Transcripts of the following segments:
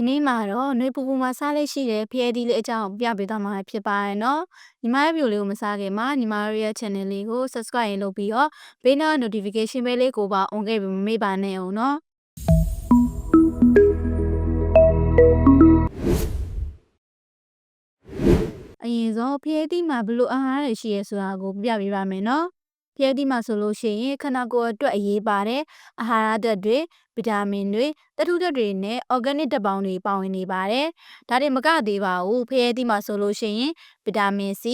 ဒီနေ့မှာတော့နှွေပူပူမှာစားလေးရှိတဲ့ဖျဲသီးလေးအကြောင်းပြပေးသွားမှာဖြစ်ပါတယ်နော်ညီမရဲ့ video လေးကိုမစားခင်မှာညီမတို့ရဲ့ channel လေးကို subscribe လုပ်ပြီးတော့ဘေးနား notification bell လေးကိုပါ on ခဲ့ပြီးမမေ့ပါနဲ့အောင်နော်အရင်ဆုံးဖျဲသီးမှာဘယ်လိုအာဟာရတွေရှိရဲဆိုတာကိုပြပြပေးပါမယ်နော် ဖျဲသီးမှာဆိုလို့ရှိရင်ခန္ဓာကိုယ်အတွက်အရေးပါတဲ့အာဟာရဓာတ်တွေဗီတာမင်တွေသတ္တုဓာတ်တွေနဲ့ organic ဓာတ်ပေါင်းတွေပါဝင်နေပါတယ်။ဒါတွေမကသေးပါဘူး။ဖျဲသီးမှာဆိုလို့ရှိရင်ဗီတာမင် C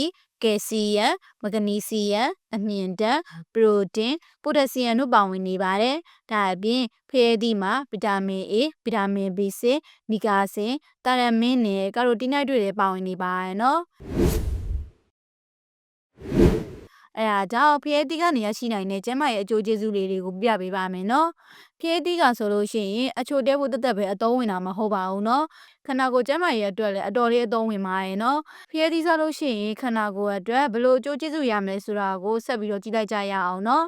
ကယ်ဆီယမ်မဂနီဆီယမ်အမြင့်ဓာတ်ပရိုတင်းပိုတက်ဆီယမ်တို့ပါဝင်နေပါတယ်။ဒါအပြင်ဖျဲသီးမှာဗီတာမင် A ဗီတာမင် B6 နီကာဆင်တာရမင်းနဲ့ကာရိုတီနိုက်တွေလည်းပါဝင်နေပါတယ်နော်။ အဲဒါကြောင့်ဖျဲသီးကနေရရှိနိုင်တဲ့ကျန်းမာရေးအကျိုးကျေးဇူးလေးတွေကိုပြပေးပါမယ်နော်ဖျဲသီးကဆိုလို့ရှိရင်အချိုတဲဖို့တက်တက်ပဲအသုံးဝင်တာမဟုတ်ပါဘူးနော်ခန္ဓာကိုယ်ကျန်းမာရေးအတွက်လည်းအတော်လေးအသုံးဝင်ပါရဲ့နော်ဖျဲသီးစားလို့ရှိရင်ခန္ဓာကိုယ်အတွက်ဘယ်လိုအကျိုးကျေးဇူးရမလဲဆိုတာကိုဆက်ပြီးတော့ကြည့်လိုက်ကြရအောင်နော်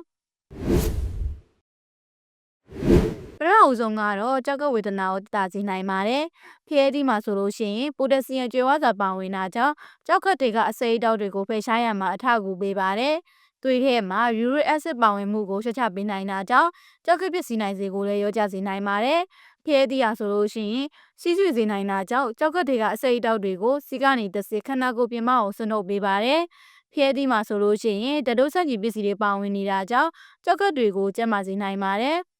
ပထမအဆုံးကတော့ကြောက်ကဝေဒနာကိုတာစေနိုင်ပါတယ်။ဖျဲသီးမှာဆိုလို့ရှိရင်ပိုတက်ဆီယမ်ကျွေးဝါးစွာပါဝင်တာကြောင့်ကြောက်ကတွေကအစိမ်းအတောက်တွေကိုဖယ်ရှားရမှာအထောက်အကူပေးပါတယ်။သွေးထဲမှာ uric acid ပါဝင်မှုကိုရှင်းချပေးနိုင်တာကြောင့်ကြောက်ကပစ္စည်းနိုင်စေကိုလည်းရောကြစေနိုင်ပါတယ်။ဖျဲသီးရဆိုလို့ရှိရင်စီးဆွေစေနိုင်တာကြောင့်ကြောက်ကတွေကအစိမ်းအတောက်တွေကိုစီကနေတစ်စစ်ခန္ဓာကိုယ်ပြင်မအောင်ဆွနှုတ်ပေးပါတယ်။ဖျဲသီးမှာဆိုလို့ရှိရင်တဒုဆန့်ကြီးပစ္စည်းတွေပါဝင်နေတာကြောင့်ကြောက်ကတွေကိုကျန်းမာစေနိုင်ပါတယ်။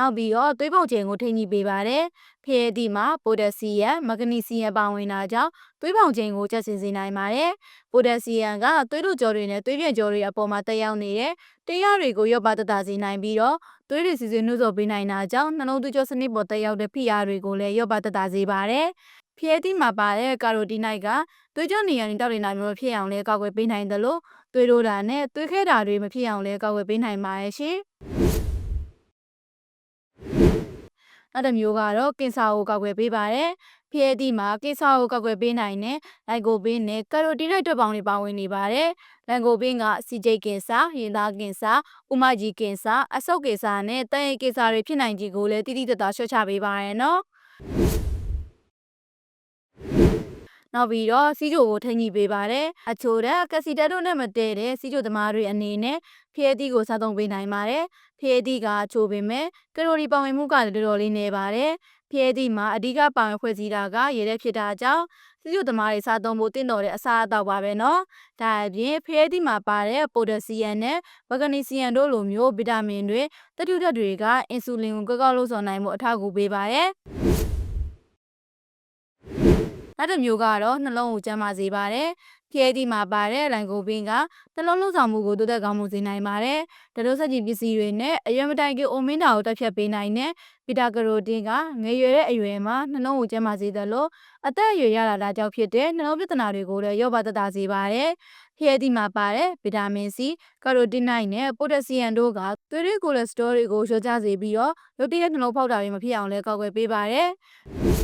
နောက်ပြီးတော့သွေးပေါင်ချိန်ကိုထိန်းညှိပေးပါတယ်။ဖျဲသီးမှာပိုတက်ဆီယမ်မဂနီဆီယမ်ပါဝင်တာကြောင့်သွေးပေါင်ချိန်ကိုကျဆင်းစေနိုင်ပါတယ်။ပိုတက်ဆီယမ်ကသွေးတို့ကြောတွေနဲ့သွေးပြည့်ကြောတွေအပေါ်မှာတက်ရောက်နေတဲ့တရားတွေကိုရော့ပါတတစေနိုင်ပြီးတော့သွေးတွေစီစဉ်နှုတ်ဆော်ပေးနိုင်တာကြောင့်နှလုံးသွေးကြောစနစ်ပေါ်တက်ရောက်တဲ့ဖိအားတွေကိုလည်းရော့ပါတတစေပါတယ်။ဖျဲသီးမှာပါတဲ့ကာရိုတီနိုက်ကသွေးကြောနေရာတွေတောက်နေတာမျိုးဖြစ်အောင်လဲကောက်ွယ်ပေးနိုင်တယ်လို့သွေးတို့တာနဲ့သွေးခဲတာတွေမဖြစ်အောင်လဲကောက်ွယ်ပေးနိုင်ပါရဲ့ရှင်။ နောက်တစ်မျိုးကတော့ကင်ဆာကိုကောက်ွယ်ပေးပါတယ်။ဖျဲသီးမှာကင်ဆာကိုကောက်ွယ်ပေးနိုင်တဲ့လိုက်ကိုပင်းနဲ့ကာရိုတီနိုက်တွက်ပေါင်းတွေပါဝင်နေပါတယ်။လိုက်ကိုပင်းကစီဂျိတ်ကင်ဆာ၊ရင်သားကင်ဆာ၊ဥမကြီးကင်ဆာ၊အဆုတ်ကင်ဆာနဲ့တန်ရိပ်ကင်ဆာတွေဖြစ်နိုင်ခြင်းကိုလည်းတိတိကျကျရှင်းချပေးပါရနော်။ နောက်ပြီးတော့စီးချိုကိုထိန်းညှိပေးပါတယ်။အချိုတက်ကက်စီတက်တို့နဲ့မတည့်တဲ့စီးချိုသမားတွေအနေနဲ့ဖျဲသီးကိုစားသုံးပေးနိုင်ပါတယ်။ဖျဲသီးကချိုပေမဲ့ကလိုရီပါဝင်မှုကလည်းတော်တော်လေးနေပါတယ်။ဖျဲသီးမှာအဓိကပါဝင်ဖွဲ့စည်းတာကရေထဲဖြစ်တာကြောင့်စီးချိုသမားတွေစားသုံးဖို့တင့်တော်တဲ့အစားအသောက်ပါပဲနော်။ဒါအပြင်ဖျဲသီးမှာပါတဲ့ပိုတက်ဆီယမ်နဲ့မဂနီဆီယမ်တို့လိုမျိုးဗီတာမင်တွေတတိယတွေက အင်ဆူလင်ကိုကောက်ကောက်လို့ဆောင်နိုင်မှုအထောက်အကူပေးပါရဲ့။ နောက်တစ်မျိုးကတော့နှလုံးကိုကျန်းမာစေပါတယ်။ဖျဲသီးမှာပါတဲ့လိုင်ကိုပင်းကနှလုံးလှုပ်ဆောင်မှုကိုတိုးတက်ကောင်းမှုစေနိုင်ပါတယ်။ဒရိုဆက်ကြီးပစ္စည်းတွေနဲ့အရွယ်မတိုင်ခင်အိုမင်းတာကိုတက်ဖြတ်ပေးနိုင်တဲ့ဗီတာကရိုတင်ကငယ်ရွယ်တဲ့အရွယ်မှာနှလုံးကိုကျန်းမာစေတယ်လို့အသက်အရွယ်ရလာတာကြောင့်ဖြစ်တဲ့နှလုံးပြဿနာတွေကိုလည်းရော့ပါတတာစေပါတယ်။ဖျဲသီးမှာပါတဲ့ဗီတာမင် C ကာရိုတင်နိုက်နဲ့ပိုတက်ဆီယမ်တို့ကသွေးရည်ကိုလက်စတရောတွေကိုလျှော့ချစေပြီးတော့ရုတ်တရက်နှလုံးဖောက်တာတွေမဖြစ်အောင်လည်းကောက်ွယ်ပေးပါတယ်။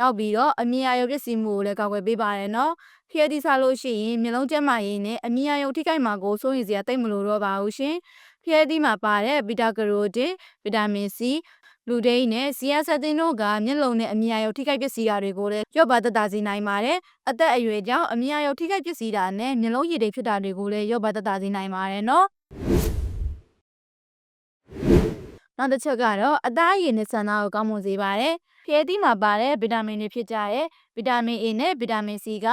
နောက်ပြီးတော့အမြင်အာရုံပျက်စီးမှုကိုလည်းကာကွယ်ပေးပါတယ်နော်ဖျက်သီးစားလို့ရှိရင်မျက်လုံးကျန်းမာရေးနဲ့အမြင်အာရုံထိခိုက်မှာကိုစိုးရိမ်စရာတိတ်မလို့တော့ပါဘူးရှင်ဖျက်သီးမှာပါတဲ့ဗီတာကရိုတင်ဗီတာမင် C လူဒိန်းနဲ့ဆီယာဆက်တင်တို့ကမျက်လုံးနဲ့အမြင်အာရုံထိခိုက်ပျက်စီးတာတွေကိုလည်းရော့ပါတတစေနိုင်ပါတယ်အသက်အရွယ်ကြောင့်အမြင်အာရုံထိခိုက်ပျက်စီးတာနဲ့မျက်လုံးရည်တွေဖြစ်တာတွေကိုလည်းရော့ပါတတစေနိုင်ပါတယ်နော် နောက်တစ်ချက်ကတော့အသားအရည်နဲ့ဆန္ဒကိုကောင်းမွန်စေပါတယ်။ဖျဲသီးမှာပါတဲ့ဗီတာမင်တွေဖြစ်ကြတဲ့ဗီတာမင် A နဲ့ဗီတာမင် C က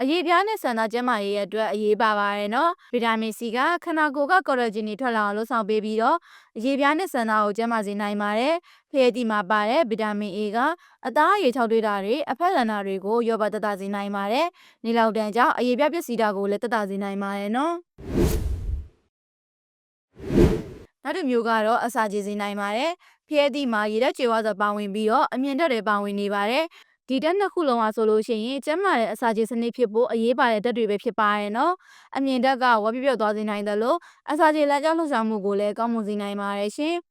အရေးပြားနဲ့ဆန္ဒကျန်းမာရေးအတွက်အရေးပါပါတယ်နော်။ဗီတာမင် C ကခန္ဓာကိုယ်ကကော်လဂျင်တွေထွက်လာအောင်လှုပ်ဆောင်ပေးပြီးတော့အရေးပြားနဲ့ဆန္ဒကိုကျန်းမာစေနိုင်ပါတယ်။ဖျဲသီးမှာပါတဲ့ဗီတာမင် A ကအသားအရည်၆တွေတာတွေအဖက်လန်တာတွေကိုရောပါတတစေနိုင်ပါတယ်။နေလောက်တန်ကြောင့်အရေးပြားပျက်စီးတာကိုလည်းတတစေနိုင်ပါတယ်နော်။ နောက်တစ်မျိုးကတော့အစာကျေစေနိုင်ပါတယ်။ဖျဲသီးမှာရေဓာတ်ကြေဝါဆိုပါဝင်ပြီးတော့အမြင့်ဓာတ်တွေပါဝင်နေပါတယ်။ဒီဓာတ်နှစ်ခုလုံးဟာဆိုလို့ရှိရင်ကျန်းမာတဲ့အစာကျေစနစ်ဖြစ်ဖို့အရေးပါတဲ့ဓာတ်တွေပဲဖြစ်ပါရဲ့နော်။အမြင့်ဓာတ်ကဝါပြပြသွားစေနိုင်တယ်လို့အစာကျေလမ်းကြောင်းလှုပ်ရှားမှုကိုလည်းကောင်းမွန်စေနိုင်ပါတယ်ရှင်။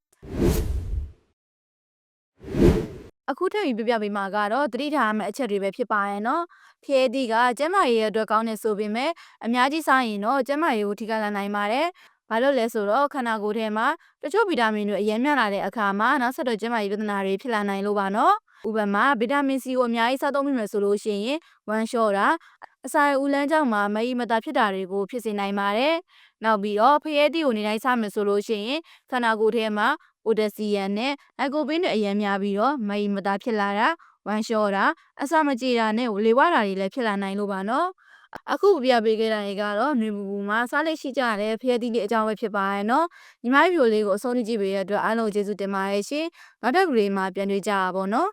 အခုထပ်ပြီးပြပြပေးမှာကတော့တတိထားရမယ့်အချက်တွေပဲဖြစ်ပါရဲ့နော်။ဖျဲသီးကကျန်းမာရေးအတွက်ကောင်းနေဆိုပေမဲ့အများကြီးစားရင်တော့ကျန်းမာရေးကိုထိခိုက်လာနိုင်ပါတယ်။ ဘာလို့လဲဆိုတော့ခန္ဓာကိုယ်ထဲမှာတချို့ဗီတာမင်တွေအရင်မြလာတဲ့အခါမှာနောက်ဆက်တွဲကျန်းမာရေးပြဿနာတွေဖြစ်လာနိုင်လို့ပါနော်ဥပမာဗီတာမင် C ကိုအများကြီးစားသုံးမိမယ်ဆိုလို့ရှိရင်ဝမ်းလျှော့တာအစာအိမ်ဦးလမ်းကြောင်းမှာမအီမတာဖြစ်တာတွေကိုဖြစ်စေနိုင်ပါတယ်နောက်ပြီးတော့ဖရဲသီးကိုနေတိုင်းစားမယ်ဆိုလို့ရှိရင်ခန္ဓာကိုယ်ထဲမှာပိုတက်ဆီယမ်နဲ့အကိုပင်းတွေအရင်များပြီးတော့မအီမတာဖြစ်လာတာဝမ်းလျှော့တာအစာမကြေတာနဲ့လေဝါတာတွေလည်းဖြစ်လာနိုင်လို့ပါနော် အခုပြပေးခဲ့တာတွေကတော့နေပူပူမှာစားလက်ရှိကြတဲ့ဖရဲသီးလေးအကြောင်းပဲဖြစ်ပါရဲ့နော်ညီမဗီဒီယိုလေးကိုအဆုံးထိကြည့်ပေးရတဲ့အတွက်အားလုံးကျေးဇူးတင်ပါတယ်ရှင်နောက်တစ်ဗီဒီယိုမှာပြန်တွေ့ကြပါဘောနော်